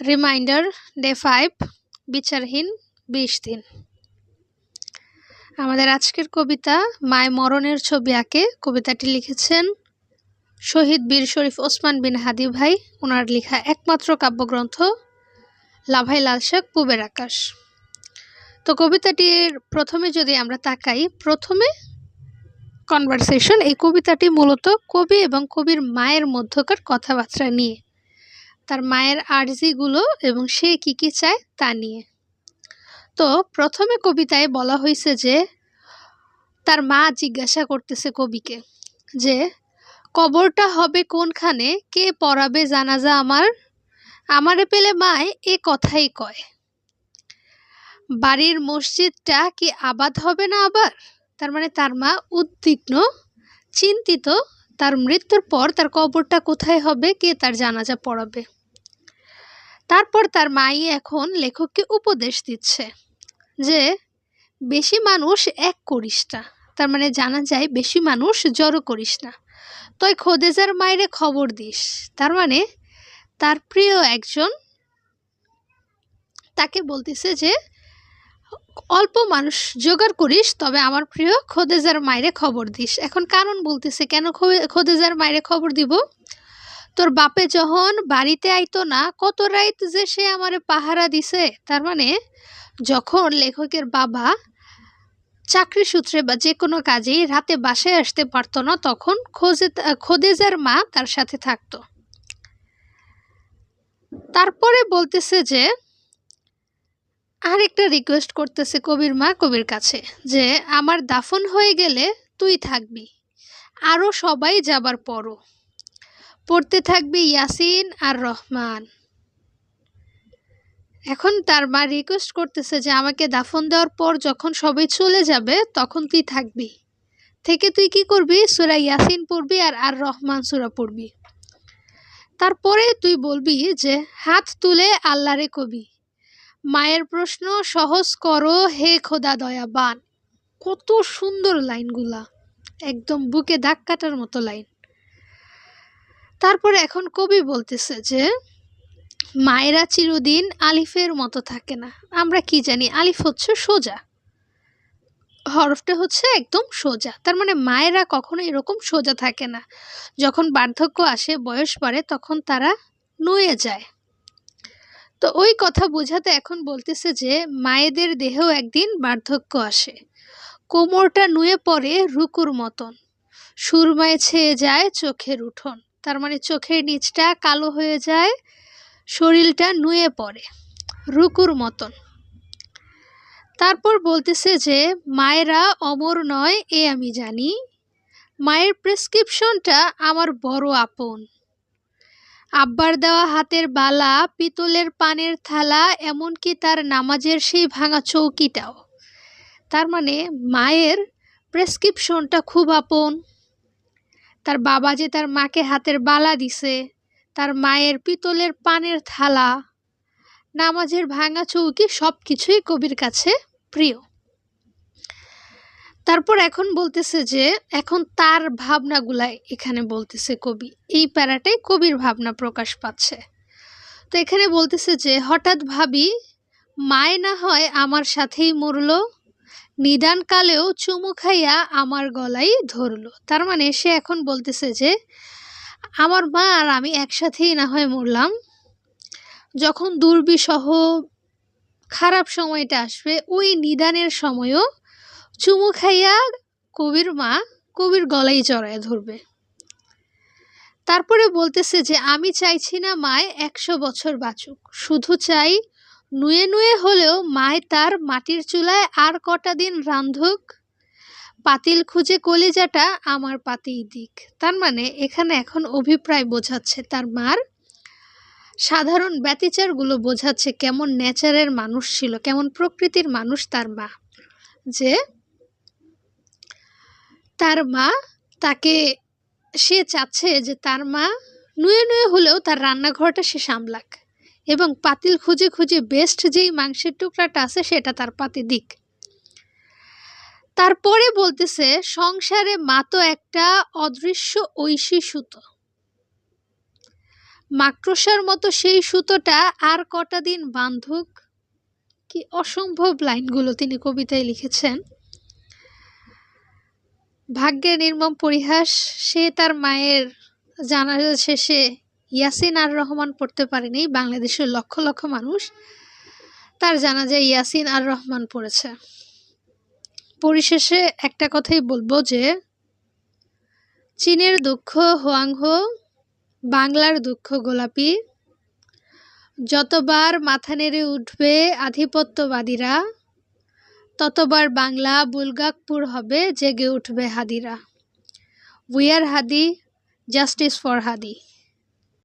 Reminder day five, বিচারহীন বিশ দিন। আমাদের আজকের কবিতা মায় মরণের ছবি আঁকে। কবিতাটি লিখেছেন শহীদ বীর শরীফ ওসমান বিন হাদি ভাই। ওনার লেখা একমাত্র কাব্যগ্রন্থ লাভাই লালশাক, পুবের আকাশ। তো কবিতাটির প্রথমে যদি আমরা তাকাই, প্রথমে কনভারসেশন এই কবিতাটি মূলত কবি এবং কবির মায়ের মধ্যকার কথাবার্তা নিয়ে। তার মায়ের আর্জিগুলো এবং সে কি কি চায় তা নিয়ে। তো প্রথমে কবিতায় বলা হয়েছে যে, তার মা জিজ্ঞাসা করতেছে কবিকে যে, কবরটা হবে কোনখানে? কে পড়াবে জানাজা আমার? আমারে পেলে মায় এ কথাই কয়। বাড়ির মসজিদটা কি আবাদ হবে না আবার? তার মানে তার মা উদ্বিগ্ন, চিন্তিত, তার মৃত্যুর পর তার কবরটা কোথায় হবে? কে তার জানাজা পড়াবে? তারপর তার মাই এখন লেখককে উপদেশ দিচ্ছে যে, বেশি মানুষ এক করিস না। তার মানে জানা যায় বেশি মানুষ জড়ো করিস না। তুই খোদেজার মায়েরে খবর দিস। তার মানে তার প্রিয় একজন তাকে বলতেছে যে, অল্প মানুষ জোগাড় করিস, তবে আমার প্রিয় খোদেজার মায়েরে খবর দিস। এখন কারণ বলতেছে, কেন খোদেজার মায়েরে খবর দিব? তোর বাপে যখন বাড়িতে আইতো না, কত রাইত যে সে আমারে পাহারা দিছে, তার মানে যখন লেখকের বাবা চাকরি সূত্রে বা যে কোনো কাজেই রাতে বাসায় আসতে পারতো না, তখন খোঁজে খোদেজার মা তার সাথে থাকতো। তারপরে বলতেছে যে, আরেকটা রিকোয়েস্ট করতেছে কবির মা কবির কাছে যে, আমার দাফন হয়ে গেলে তুই থাকবি। আরও সবাই যাবার পরও। পড়তে থাকবি ইয়াসিন আর রহমান। এখন তার মা রিকোয়েস্ট করতেছে যে আমাকে দাফন দেওয়ার পর যখন সবাই চলে যাবে তখন তুই থাকবি। থেকে তুই কি করবি? সুরা ইয়াসিন পড়বি আর আর রহমান সুরা পড়বি। তারপরে তুই বলবি যে, হাত তুলে আল্লাহরে কবি। মায়ের প্রশ্ন সহজ করো হে খোদা দয়াবান। কত সুন্দর লাইনগুলা। একদম বুকে দাগ কাটার মতো লাইন। তারপরে এখন কবি বলতেছে যে, মায়েরা চিরদিন আলিফের মতো থাকে না। আমরা কি জানি, আলিফ হচ্ছে সোজা। হরফটা হচ্ছে একদম সোজা। তার মানে মায়েরা কখনো এরকম সোজা থাকে না। যখন বার্ধক্য আসে, বয়স বাড়ে, তখন তারা নুয়ে যায়। তো ওই কথা বোঝাতে এখন বলতেছে যে, মায়েদের দেহেও একদিন বার্ধক্য আসে। কোমরটা নুয়ে পড়ে রুকুর মতন। সুরমায় ছেয়ে যায় চোখের উঠোন। তার মানে চোখের নিচটা কালো হয়ে যায়, শরীরটা নুয়ে পড়ে, রুকুর মতন। তারপর বলতেছে যে, মায়েরা অমর নয়, এ আমি জানি। মায়ের প্রেসক্রিপশনটা আমার বড় আপন। আব্বার দেওয়া হাতের বালা, পিতলের পানের থালা, এমনকি তার নামাজের সেই ভাঙা চৌকিটাও। তার মানে মায়ের প্রেসক্রিপশনটা খুব আপন। তার বাবা যে তার মাকে হাতের বালা দিছে, তার মায়ের পিতলের পানের থালা, নামাজের ভাঙা চৌকি সব কিছুই কবির কাছে প্রিয়। তারপর এখন বলতেছে যে, এখন তার ভাবনাগুলাই এখানে বলতেছে কবি। এই প্যারাটাই কবির ভাবনা প্রকাশ পাচ্ছে। তো এখানে বলতেছে যে, হঠাৎ ভাবি, মায় না হয় আমার সাথেই মরল নিদানকালেও চুমু খাইয়া আমার গলাই ধরলো। তার মানে সে এখন বলতেছে যে, আমার মা আর আমি একসাথেই না হয় মরলাম। যখন দুর্বিসহ খারাপ সময়টা আসবে, ওই নিদানের সময়ও চুমু খাইয়া কবির মা কবির গলাই জড়ায় ধরবে। তারপরে বলতেছে যে, আমি চাইছি না মায় একশো বছর বাঁচুক। শুধু চাই নুয়ে নুয়ে হলেও মায় তার মাটির চুলায় আর কটা দিন রান্ধুক পাতিল খুঁজে কলিজাটা আমার পাতেই দিক। তার মানে এখানে এখন অভিপ্রায় বোঝাচ্ছে তার মার। সাধারণ ব্যতিচারগুলো বোঝাচ্ছে কেমন নেচারের মানুষ ছিল, কেমন প্রকৃতির মানুষ তার মা। যে তার মা তাকে সে চাচ্ছে যে তার মা নুয়ে নুয়ে হলেও তার রান্নাঘরটা সে সামলাক। এবং পাতিল খুঁজে খুঁজে বেস্ট যেই মাংসের টুকরাটা আছে সেটা তার পাতে দিক। তারপরে বলতেছে, সংসারে মা তো একটা অদৃশ্য ঐশী সুতো। মাকড়সার মতো সেই সুতোটা আর কটা দিন বান্ধুক। কি অসম্ভব লাইনগুলো তিনি কবিতায় লিখেছেন। ভাগ্যের নির্মম পরিহাস, সে তার মায়ের জানাজা শেষে ইয়াসিন আর রহমান পড়তে পারেনি, বাংলাদেশের লক্ষ লক্ষ মানুষ। তার জানা যায় ইয়াসিন আর রহমান পড়েছে। পরিশেষে একটা কথাই বলব যে, চীনের দুঃখ হোয়াংহো, বাংলার দুঃখ গোলাপি। যতবার মাথা নেড়ে উঠবে আধিপত্যবাদীরা, ততবার বাংলা বুলগাকপুর হবে জেগে উঠবে হাদিরা। We are Hadi justice for Hadi